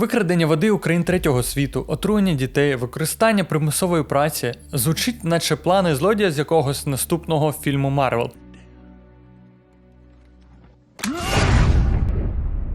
Викрадення води у країн третього світу, отруєння дітей, використання примусової праці звучить, наче плани злодія з якогось наступного фільму Марвел.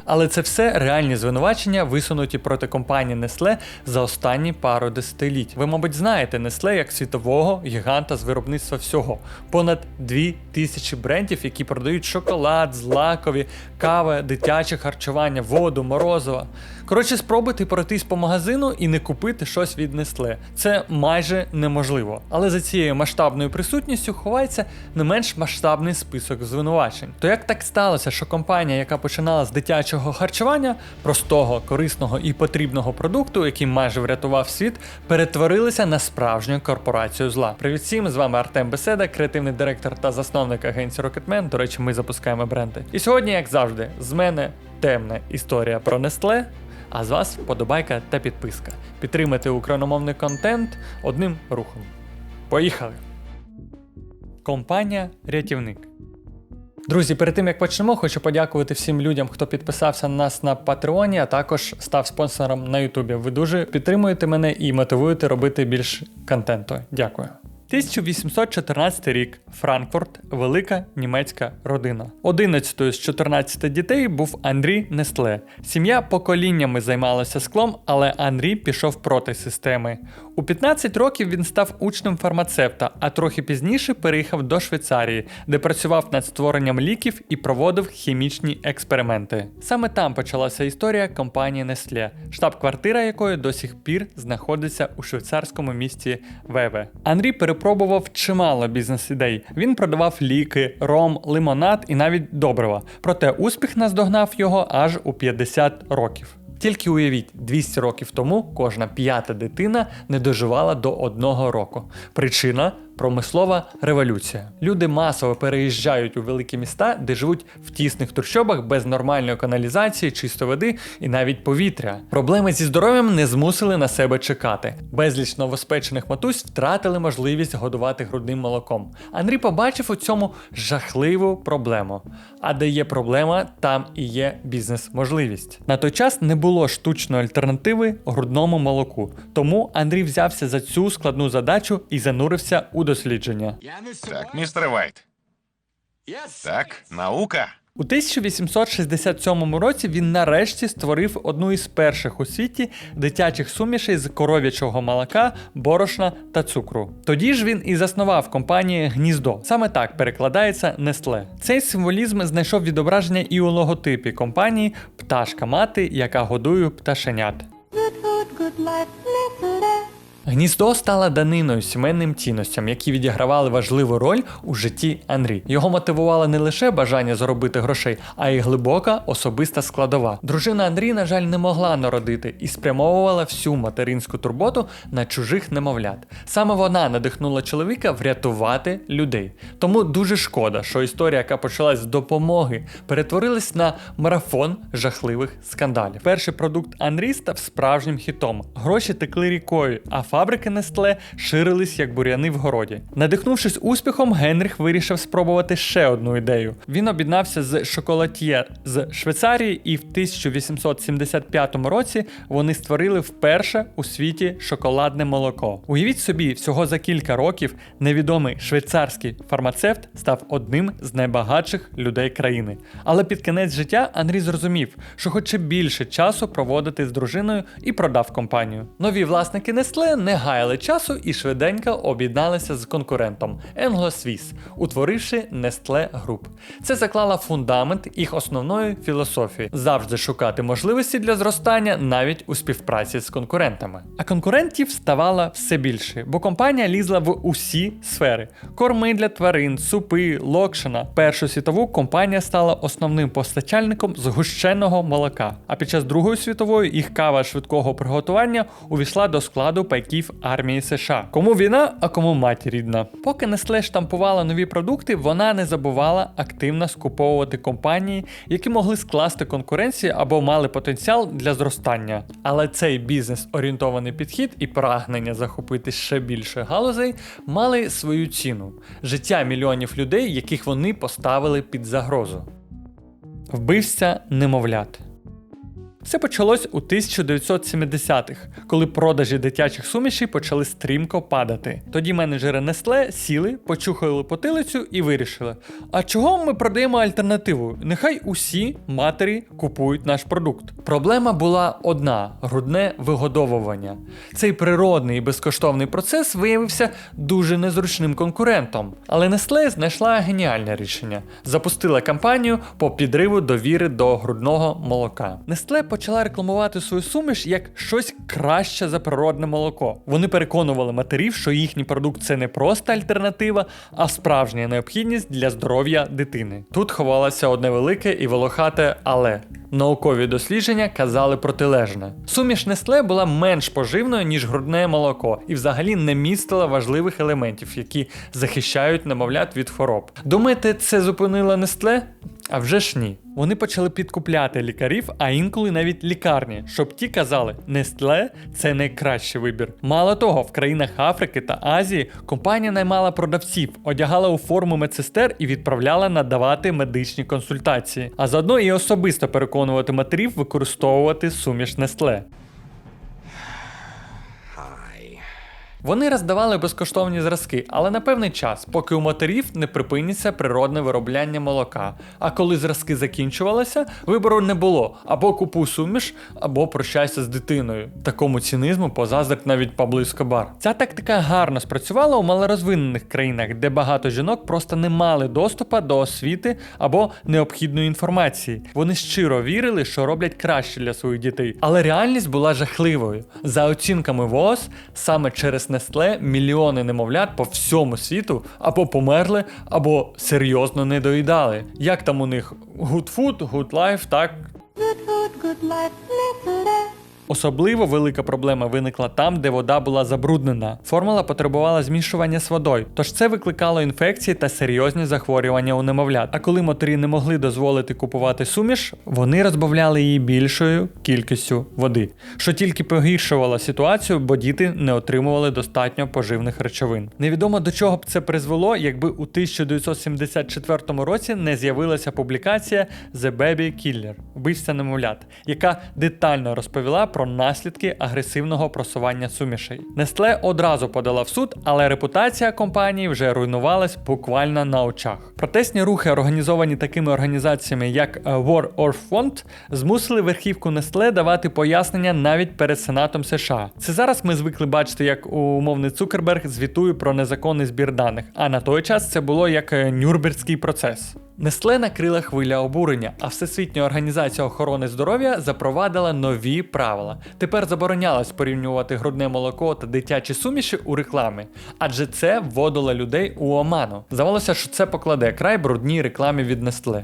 Але це все реальні звинувачення, висунуті проти компанії Nestle за останні пару десятиліть. Ви, мабуть, знаєте Nestle як світового гіганта з виробництва всього. Понад 2000 брендів, які продають шоколад, злакові, кави, дитяче харчування, воду, морозиво. Коротше, спробуйте пройтись по магазину і не купити щось від Nestle. Це майже неможливо. Але за цією масштабною присутністю ховається не менш масштабний список звинувачень. То як так сталося, що компанія, яка починала з дитячого харчування, простого, корисного і потрібного продукту, який майже врятував світ, перетворилася на справжню корпорацію зла? Привіт всім, з вами Артем Беседа, креативний директор та засновник агенції Rocketman. До речі, ми запускаємо бренди. І сьогодні, як завжди, з мене темна історія про Nestle, а з вас вподобайка та підписка. Підтримайте україномовний контент одним рухом. Поїхали! Компанія Рятівник. Друзі, перед тим як почнемо, хочу подякувати всім людям, хто підписався на нас на Патреоні, а також став спонсором на Ютубі. Ви дуже підтримуєте мене і мотивуєте робити більш контенту. Дякую. 1814 рік. Франкфурт, велика німецька родина. 11 з 14 дітей був Андрій Нестле. Сім'я поколіннями займалася склом, але Андрій пішов проти системи. У 15 років він став учнем фармацевта, а трохи пізніше переїхав до Швейцарії, де працював над створенням ліків і проводив хімічні експерименти. Саме там почалася історія компанії Nestle, штаб-квартира якої до сих пір знаходиться у швейцарському місті Веве. Андрій перепробував чимало бізнес-ідей. Він продавав ліки, ром, лимонад і навіть добрива. Проте успіх наздогнав його аж у 50 років. Тільки уявіть, 200 років тому кожна п'ята дитина не доживала до одного року. Причина промислова революція. Люди масово переїжджають у великі міста, де живуть в тісних трущобах без нормальної каналізації, чистої води і навіть повітря. Проблеми зі здоров'ям не змусили на себе чекати. Безліч новоспечених матусь втратили можливість годувати грудним молоком. Андрій побачив у цьому жахливу проблему. А де є проблема, там і є бізнес-можливість. На той час не було штучної альтернативи грудному молоку. Тому Андрій взявся за цю складну задачу і занурився у дослідження. Так, містер Вайт. Так, наука. У 1867 році він нарешті створив одну із перших у світі дитячих сумішей з коров'ячого молока, борошна та цукру. Тоді ж він і заснував компанію Гніздо. Саме так перекладається Nestle. Цей символізм знайшов відображення і у логотипі компанії Пташка мати, яка годує пташенят. Good food, good life, live live. Гніздо стало даниною сімейним цінностям, які відігравали важливу роль у житті Андрі. Його мотивувало не лише бажання заробити грошей, а й глибока особиста складова. Дружина Андрій, на жаль, не могла народити і спрямовувала всю материнську турботу на чужих немовлят. Саме вона надихнула чоловіка врятувати людей. Тому дуже шкода, що історія, яка почалась з допомоги, перетворилась на марафон жахливих скандалів. Перший продукт Андрій став справжнім хітом. Гроші текли рікою, а фабрики Nestle ширились як бур'яни в городі. Надихнувшись успіхом, Генріх вирішив спробувати ще одну ідею. Він об'єднався з Шоколатьє з Швейцарії, і в 1875 році вони створили вперше у світі шоколадне молоко. Уявіть собі, всього за кілька років невідомий швейцарський фармацевт став одним з найбагатших людей країни. Але під кінець життя Андрій зрозумів, що хоче більше часу проводити з дружиною і продав компанію. Нові власники Nestle не гаяли часу і швиденько об'єдналися з конкурентом Anglo-Swiss, утворивши Nestle Group. Це заклало фундамент їх основної філософії завжди шукати можливості для зростання навіть у співпраці з конкурентами. А конкурентів ставало все більше, бо компанія лізла в усі сфери: корми для тварин, супи, локшина. Першу світову компанія стала основним постачальником згущеного молока. А під час Другої світової їх кава швидкого приготування увійшла до складу пайків армії США. Кому війна, а кому мать рідна. Поки Nestle штампувала нові продукти, вона не забувала активно скуповувати компанії, які могли скласти конкуренцію або мали потенціал для зростання. Але цей бізнес-орієнтований підхід і прагнення захопити ще більше галузей мали свою ціну життя мільйонів людей, яких вони поставили під загрозу. Вбивця немовлят. Все почалось у 1970-х, коли продажі дитячих сумішей почали стрімко падати. Тоді менеджери Nestle сіли, почухали потилицю і вирішили: а чого ми продаємо альтернативу? Нехай усі матері купують наш продукт. Проблема була одна: грудне вигодовування. Цей природний і безкоштовний процес виявився дуже незручним конкурентом. Але Nestle знайшла геніальне рішення: запустила кампанію по підриву довіри до грудного молока. Nestle почала рекламувати свою суміш як щось краще за природне молоко. Вони переконували матерів, що їхній продукт це не просто альтернатива, а справжня необхідність для здоров'я дитини. Тут ховалося одне велике і волохате але. Наукові дослідження казали протилежне. Суміш Nestle була менш поживною, ніж грудне молоко, і взагалі не містила важливих елементів, які захищають немовлят від хвороб. Думаєте, це зупинило Nestle? А вже ж ні. Вони почали підкупляти лікарів, а інколи навіть лікарні, щоб ті казали, Nestle – це найкращий вибір. Мало того, в країнах Африки та Азії компанія наймала продавців, одягала у форму медсестер і відправляла надавати медичні консультації, а заодно і особисто переконувати матерів використовувати суміш Nestle. Вони роздавали безкоштовні зразки, але на певний час, поки у матерів не припиниться природне виробляння молока. А коли зразки закінчувалися, вибору не було або купуй суміш, або прощайся з дитиною. Такому цінізму позаздрить навіть Пабло Ескобар. Ця тактика гарно спрацювала у малорозвинених країнах, де багато жінок просто не мали доступу до освіти або необхідної інформації. Вони щиро вірили, що роблять краще для своїх дітей. Але реальність була жахливою. За оцінками ВООЗ, саме через Nestle мільйони немовлят по всьому світу або померли, або серйозно не доїдали. Як там у них good food, good life, так? Good food, good life, Nestle. Особливо велика проблема виникла там, де вода була забруднена. Формула потребувала змішування з водою, тож це викликало інфекції та серйозні захворювання у немовлят. А коли матері не могли дозволити купувати суміш, вони розбавляли її більшою кількістю води, що тільки погіршувало ситуацію, бо діти не отримували достатньо поживних речовин. Невідомо до чого б це призвело, якби у 1974 році не з'явилася публікація The Baby Killer вбивця немовлят, яка детально розповіла про наслідки агресивного просування сумішей. Nestle одразу подала в суд, але репутація компанії вже руйнувалась буквально на очах. Протестні рухи, організовані такими організаціями, як е, War or Font, змусили верхівку Nestle давати пояснення навіть перед Сенатом США. Це зараз ми звикли бачити, як умовний Цукерберг звітує про незаконний збір даних. А на той час це було як е, Нюрнберзький процес. Несле накрила хвиля обурення, а Всесвітня організація охорони здоров'я запровадила нові правила. Тепер заборонялось порівнювати грудне молоко та дитячі суміші у рекламі, адже це вводило людей у оману. Здавалося, що це покладе край брудній рекламі від Nestle.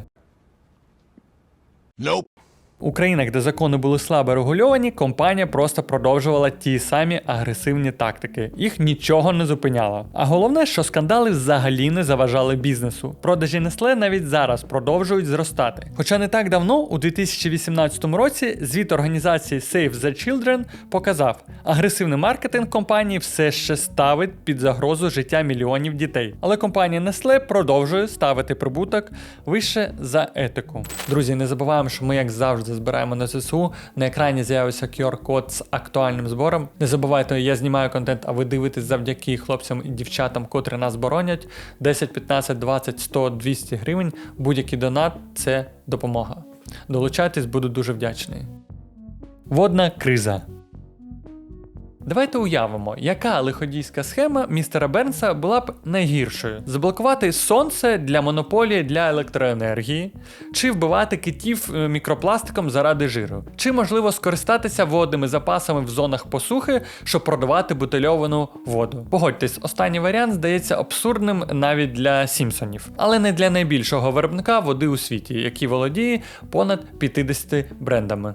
У країнах, де закони були слабо регульовані, компанія просто продовжувала ті самі агресивні тактики. Їх нічого не зупиняло. А головне, що скандали взагалі не заважали бізнесу. Продажі Nestle навіть зараз продовжують зростати. Хоча не так давно, у 2018 році, звіт організації Save the Children показав, агресивний маркетинг компанії все ще ставить під загрозу життя мільйонів дітей. Але компанія Nestle продовжує ставити прибуток вище за етику. Друзі, не забуваємо, що ми, як завжди, збираємо на ЗСУ. На екрані з'явився QR-код з актуальним збором. Не забувайте, я знімаю контент, а ви дивитесь завдяки хлопцям і дівчатам, котрі нас боронять. 10, 15, 20, 100, 200 гривень. Будь-який донат це допомога. Долучайтесь, буду дуже вдячний. Водна криза. Давайте уявимо, яка лиходійська схема містера Бернса була б найгіршою: заблокувати сонце для монополії для електроенергії, чи вбивати китів е, мікропластиком заради жиру, чи можливо скористатися водними запасами в зонах посухи, щоб продавати бутильовану воду. Погодьтесь, останній варіант здається абсурдним навіть для Сімпсонів, але не для найбільшого виробника води у світі, який володіє понад 50 брендами.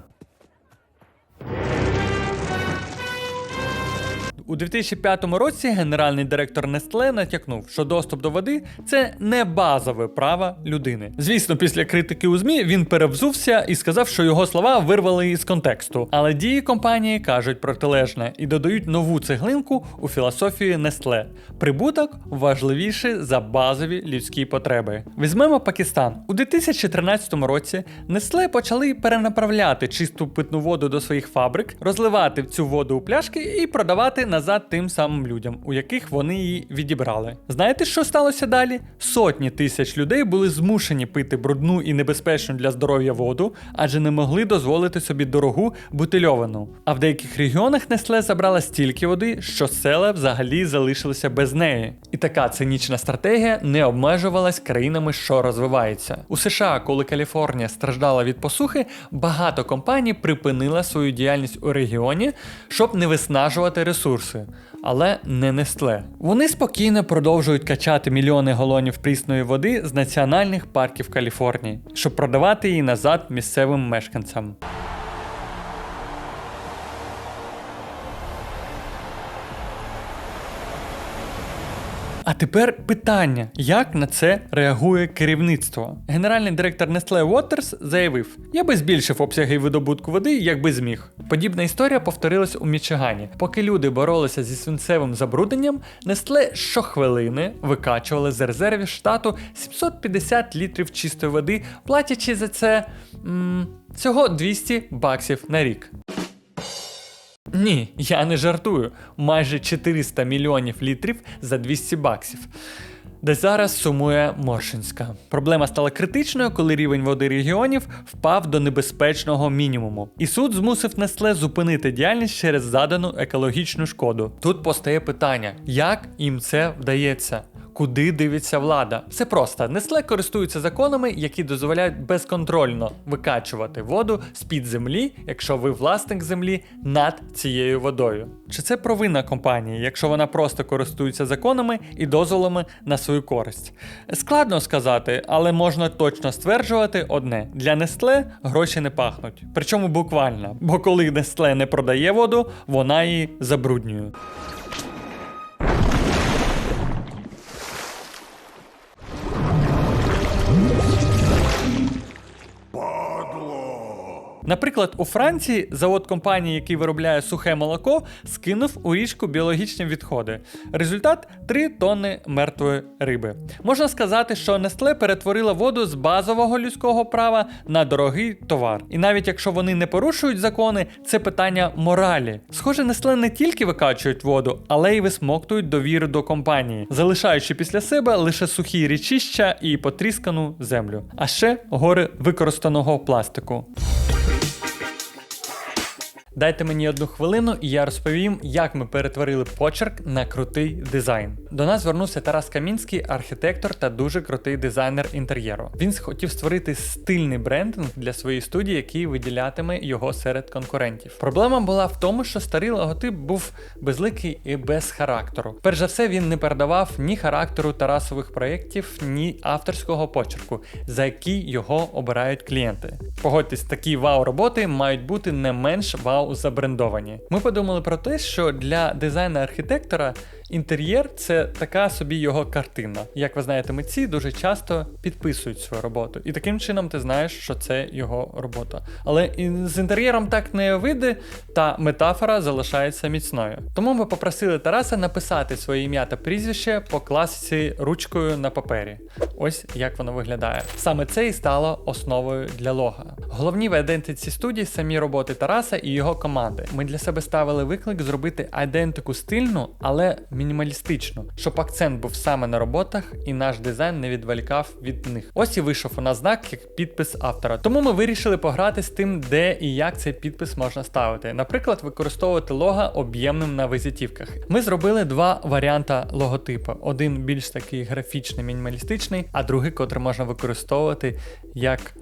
У 2005 році генеральний директор Nestle натякнув, що доступ до води це не базове право людини. Звісно, після критики у ЗМІ він перевзувся і сказав, що його слова вирвали із контексту. Але дії компанії кажуть протилежне і додають нову цеглинку у філософію Nestle. Прибуток важливіший за базові людські потреби. Візьмемо Пакистан. У 2013 році Nestle почали перенаправляти чисту питну воду до своїх фабрик, розливати цю воду у пляшки і продавати назад тим самим людям, у яких вони її відібрали. Знаєте, що сталося далі? Сотні тисяч людей були змушені пити брудну і небезпечну для здоров'я воду, адже не могли дозволити собі дорогу бутильовану. А в деяких регіонах Nestle забрала стільки води, що села взагалі залишилися без неї. І така цинічна стратегія не обмежувалась країнами, що розвиваються. У США, коли Каліфорнія страждала від посухи, багато компаній припинила свою діяльність у регіоні, щоб не виснажувати ресурси. Але не Нестле. Вони спокійно продовжують качати мільйони галонів прісної води з національних парків Каліфорнії, щоб продавати її назад місцевим мешканцям. А тепер питання: як на це реагує керівництво? Генеральний директор Nestle Waters заявив: Я би збільшив обсяги видобутку води, якби зміг. Подібна історія повторилась у Мічигані. Поки люди боролися зі свинцевим забрудненням, Nestle щохвилини викачували з резервів штату 750 літрів чистої води, платячи за це м, всього 200 баксів на рік. Ні, я не жартую. Майже 400 мільйонів літрів за 200 баксів. Де зараз сумує Моршинська. Проблема стала критичною, коли рівень води регіонів впав до небезпечного мінімуму. І суд змусив Nestle зупинити діяльність через задану екологічну шкоду. Тут постає питання, як їм це вдається? Куди дивиться влада? Все просто. Nestle користуються законами, які дозволяють безконтрольно викачувати воду з-під землі, якщо ви власник землі над цією водою. Чи це провина компанії, якщо вона просто користується законами і дозволами на свою користь? Складно сказати, але можна точно стверджувати одне: для Nestle гроші не пахнуть. Причому буквально. Бо коли Nestle не продає воду, вона її забруднює. Наприклад, у Франції завод компанії, який виробляє сухе молоко, скинув у річку біологічні відходи. Результат 3 тонни мертвої риби. Можна сказати, що Nestle перетворила воду з базового людського права на дорогий товар. І навіть якщо вони не порушують закони, це питання моралі. Схоже, Nestle не тільки викачують воду, але й висмоктують довіру до компанії, залишаючи після себе лише сухі річища і потріскану землю, а ще гори використаного пластику. Дайте мені одну хвилину, і я розповім, як ми перетворили почерк на крутий дизайн. До нас звернувся Тарас Камінський, архітектор та дуже крутий дизайнер інтер'єру. Він хотів створити стильний брендинг для своєї студії, який виділятиме його серед конкурентів. Проблема була в тому, що старий логотип був безликий і без характеру. Перш за все, він не передавав ні характеру Тарасових проєктів, ні авторського почерку, за який його обирають клієнти. Погодьтесь, такі вау-роботи мають бути не менш вау забрендовані. Ми подумали про те, що для дизайна архітектора інтер'єр це така собі його картина. Як ви знаєте, митці дуже часто підписують свою роботу, і таким чином ти знаєш, що це його робота. Але з інтер'єром так не вийде, та метафора залишається міцною. Тому ми попросили Тараса написати своє ім'я та прізвище по класиці ручкою на папері. Ось як воно виглядає. Саме це і стало основою для лога. Головні в ідентиці студії самі роботи Тараса і його команди. Ми для себе ставили виклик зробити айдентику стильну, але мінімалістичну, щоб акцент був саме на роботах і наш дизайн не відволікав від них. Ось і вийшов у нас знак як підпис автора. Тому ми вирішили пограти з тим, де і як цей підпис можна ставити. Наприклад, використовувати лого об'ємним на визитівках. Ми зробили два варіанти логотипу: один більш такий графічний, мінімалістичний, а другий, котрий можна використовувати як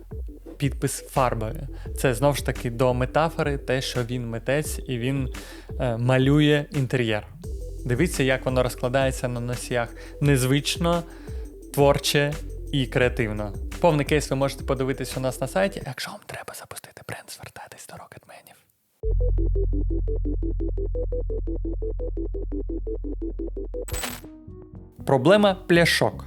підпис фарбою. Це знову ж таки до метафори, те, що він митець і він е, малює інтер'єр. Дивіться, як воно розкладається на носіях. Незвично, творче і креативно. Повний кейс ви можете подивитись у нас на сайті, якщо вам треба запустити бренд, звертайтесь до рокетменів. Проблема пляшок.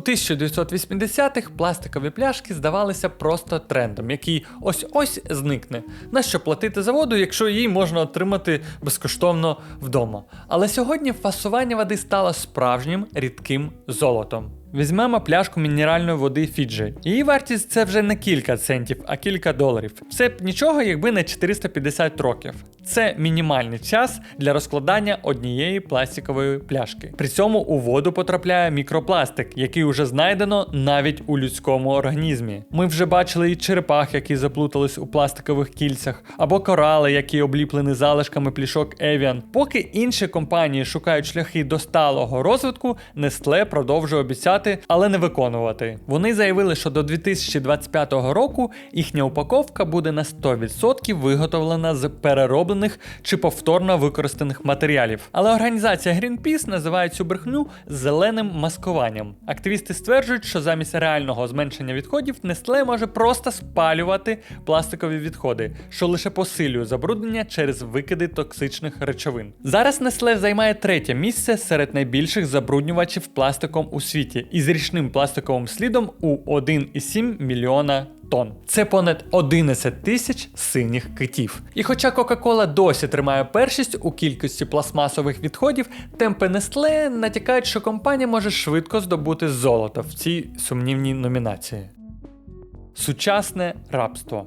У 1980-х пластикові пляшки здавалися просто трендом, який ось-ось зникне. Нащо платити за воду, якщо її можна отримати безкоштовно вдома? Але сьогодні фасування води стало справжнім рідким золотом. Візьмемо пляшку мінеральної води Фіджі. Її вартість це вже не кілька центів, а кілька доларів. Це б нічого, якби не 450 років. Це мінімальний час для розкладання однієї пластикової пляшки. При цьому у воду потрапляє мікропластик, який уже знайдено навіть у людському організмі. Ми вже бачили і черепах, які заплутались у пластикових кільцях, або корали, які обліплені залишками плішок Evian. Поки інші компанії шукають шляхи до сталого розвитку, Nestle продовжує обіцяти, але не виконувати. Вони заявили, що до 2025 року їхня упаковка буде на 100% виготовлена з перероблених чи повторно використаних матеріалів. Але організація Greenpeace називає цю брехню зеленим маскуванням. Активісти стверджують, що замість реального зменшення відходів Nestle може просто спалювати пластикові відходи, що лише посилює забруднення через викиди токсичних речовин. Зараз Nestle займає третє місце серед найбільших забруднювачів пластиком у світі із річним пластиковим слідом у 1,7 мільйона тонн. Це понад 11 тисяч синіх китів. І хоча Кока-Кола досі тримає першість у кількості пластмасових відходів, темпи Нестле натякають, що компанія може швидко здобути золото в цій сумнівній номінації. Сучасне рабство.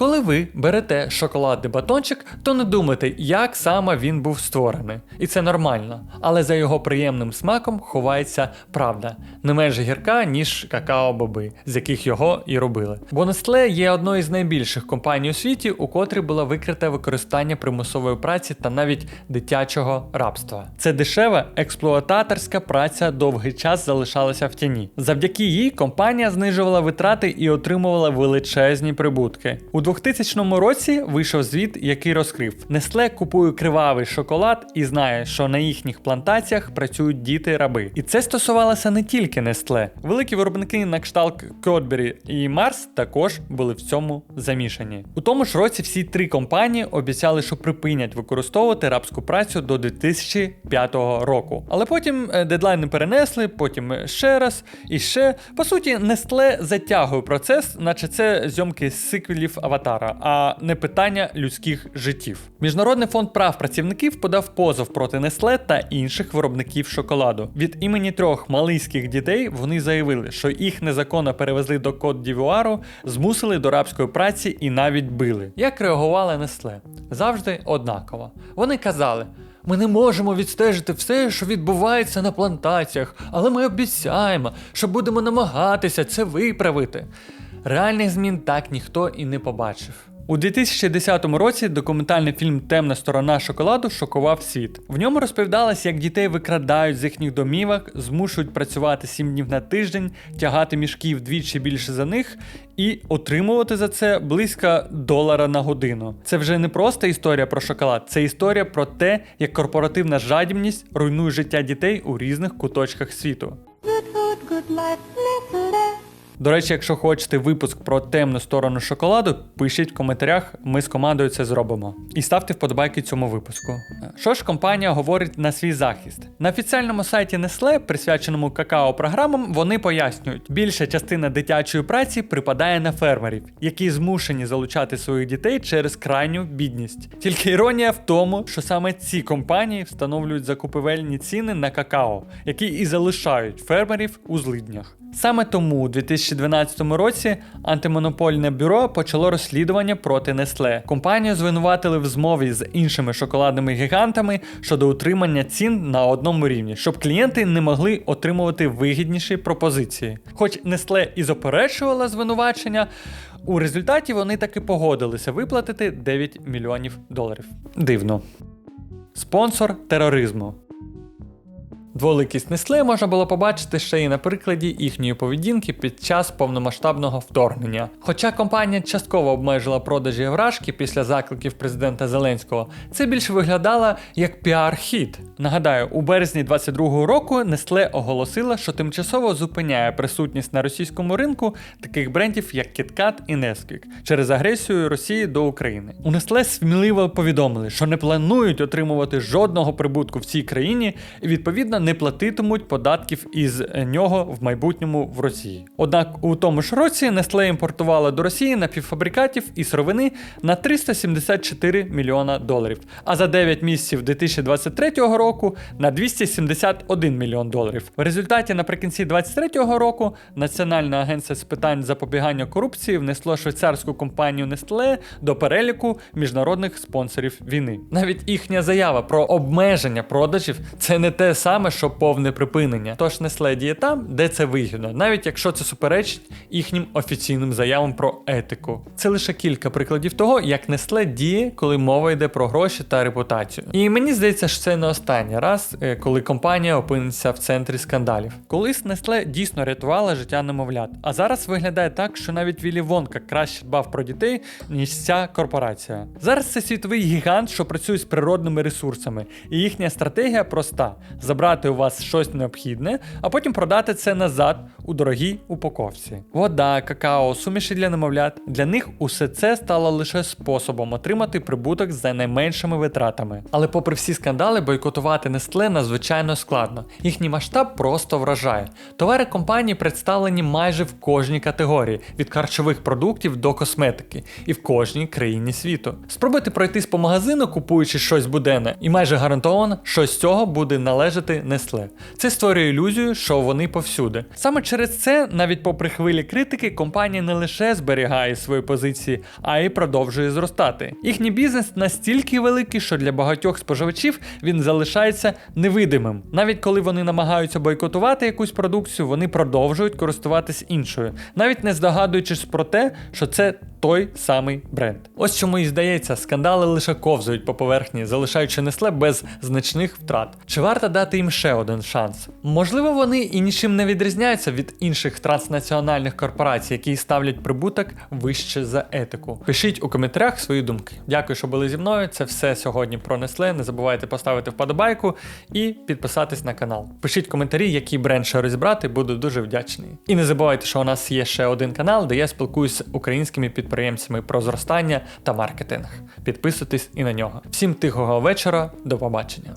Коли ви берете шоколадний батончик, то не думайте, як саме він був створений. І це нормально. Але за його приємним смаком ховається правда, не менш гірка, ніж какао-боби, з яких його і робили. Бо Nestle є одною з найбільших компаній у світі, у котрій було викрите використання примусової праці та навіть дитячого рабства. Це дешева експлуататорська праця довгий час залишалася в тіні. Завдяки їй компанія знижувала витрати і отримувала величезні прибутки. У 2000 році вийшов звіт, який розкрив: Nestle купує кривавий шоколад і знає, що на їхніх плантаціях працюють діти-раби. І це стосувалося не тільки Nestle. Великі виробники на кшталт Cadbury і Mars також були в цьому замішані. У тому ж році всі три компанії обіцяли, що припинять використовувати рабську працю до 2005 року. Але потім е, дедлайни перенесли, потім ще раз і ще. По суті, Nestle затягує процес, наче це зйомки сиквелів Аватара, а не питання людських життів. Міжнародний фонд прав працівників подав позов проти Nestle та інших виробників шоколаду. Від імені трьох малийських дітей вони заявили, що їх незаконно перевезли до Кот Дівуару, змусили до рабської праці і навіть били. Як реагували Nestle? Завжди однаково. Вони казали. Ми не можемо відстежити все, що відбувається на плантаціях, але ми обіцяємо, що будемо намагатися це виправити. Реальних змін так ніхто і не побачив. У 2010 році документальний фільм Темна сторона шоколаду шокував світ. В ньому розповідалось, як дітей викрадають з їхніх домівок, змушують працювати 7 днів на тиждень, тягати мішки вдвічі більше за них і отримувати за це близько долара на годину. Це вже не просто історія про шоколад, це історія про те, як корпоративна жадібність руйнує життя дітей у різних куточках світу. Good food, good life. До речі, якщо хочете випуск про темну сторону шоколаду, пишіть в коментарях, ми з командою це зробимо. І ставте вподобайки цьому випуску. Що ж компанія говорить на свій захист? На офіціальному сайті Nestle, присвяченому какао-програмам, вони пояснюють, більша частина дитячої праці припадає на фермерів, які змушені залучати своїх дітей через крайню бідність. Тільки іронія в тому, що саме ці компанії встановлюють закупівельні ціни на какао, які і залишають фермерів у злиднях. Саме тому у 2012 році антимонопольне бюро почало розслідування проти Nestle. Компанію звинуватили в змові з іншими шоколадними гігантами щодо утримання цін на одному рівні, щоб клієнти не могли отримувати вигідніші пропозиції. Хоч Nestle і заперечувала звинувачення, у результаті вони таки погодилися виплатити 9 мільйонів доларів. Дивно. Спонсор тероризму. Дволикість Nestle можна було побачити ще й на прикладі їхньої поведінки під час повномасштабного вторгнення. Хоча компанія частково обмежила продажі грашки після закликів президента Зеленського, це більше виглядало як піар-хід. Нагадаю, у березні 22-го року Nestle оголосила, що тимчасово зупиняє присутність на російському ринку таких брендів, як KitKat і Nesquik через агресію Росії до України. У Nestle сміливо повідомили, що не планують отримувати жодного прибутку в цій країні і відповідно не платитимуть податків із нього в майбутньому в Росії. Однак у тому ж році Nestle імпортувала до Росії напівфабрикатів і сировини на 374 мільйона доларів, а за 9 місяців 2023 року на 271 мільйон доларів. В результаті наприкінці 2023 року Національне агентство з питань запобігання корупції внесло швейцарську компанію Nestle до переліку міжнародних спонсорів війни. Навіть їхня заява про обмеження продажів це не те саме, що повне припинення. Тож Nestle діє там, де це вигідно, навіть якщо це суперечить їхнім офіційним заявам про етику. Це лише кілька прикладів того, як Nestle діє, коли мова йде про гроші та репутацію. І мені здається, що це не останній раз, е, коли компанія опиниться в центрі скандалів. Колись Nestle дійсно рятувала життя немовлят, а зараз виглядає так, що навіть Віллі Вонка краще дбав про дітей, ніж ця корпорація. Зараз це світовий гігант, що працює з природними ресурсами, і їхня стратегія проста: забрати у вас щось необхідне, а потім продати це назад у дорогій упаковці. Вода, какао, суміші для немовлят. Для них усе це стало лише способом отримати прибуток за найменшими витратами. Але попри всі скандали, бойкотувати Nestle надзвичайно складно. Їхній масштаб просто вражає. Товари компанії представлені майже в кожній категорії, від харчових продуктів до косметики, і в кожній країні світу. Спробуйте пройтись по магазину, купуючи щось буденне, і майже гарантовано, що з цього буде належати Nestle. Це створює ілюзію, що вони повсюди. Саме через це, навіть попри хвилі критики, компанія не лише зберігає свої позиції, а й продовжує зростати. Їхній бізнес настільки великий, що для багатьох споживачів він залишається невидимим. Навіть коли вони намагаються бойкотувати якусь продукцію, вони продовжують користуватись іншою, навіть не здогадуючись про те, що це той самий бренд. Ось чому і здається, скандали лише ковзають по поверхні, залишаючи Nestle без значних втрат. Чи варто дати їм ще один шанс? Можливо, вони і нічим не відрізняються від інших транснаціональних корпорацій, які ставлять прибуток вище за етику. Пишіть у коментарях свої думки. Дякую, що були зі мною. Це все сьогодні про Nestle. Не забувайте поставити вподобайку і підписатись на канал. Пишіть коментарі, який бренд ще розібрати, буду дуже вдячний. І не забувайте, що у нас є ще один канал, де я спілкуюся з українськими підприємцями про зростання та маркетинг. Підписуйтесь і на нього. Всім тихого вечора, до побачення.